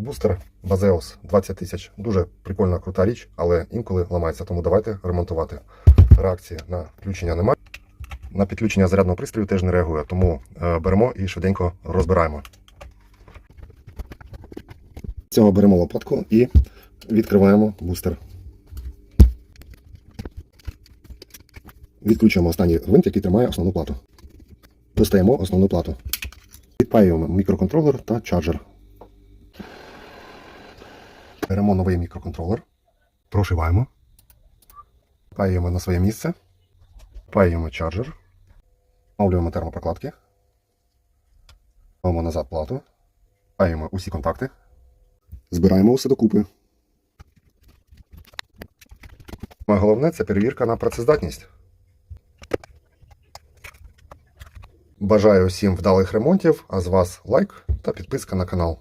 Бустер Базеус 20 тисяч. Дуже прикольна, крута річ, але інколи ламається, тому давайте ремонтувати. Реакції на включення немає. На підключення зарядного пристрою теж не реагує, тому е, беремо і швиденько розбираємо. Цього беремо лопатку і відкриваємо бустер. Відключуємо останній гвинт, який тримає основну плату. Достаємо основну плату. Підпаюємо мікроконтролер та чарджер. Беремо новий мікроконтролер, прошиваємо, паюємо на своє місце, паюємо чарджер, встановлюємо термопрокладки, ставимо назад плату, паюємо усі контакти, збираємо усе докупи. Головне це перевірка на працездатність. Бажаю всім вдалих ремонтів, а з вас лайк та підписка на канал.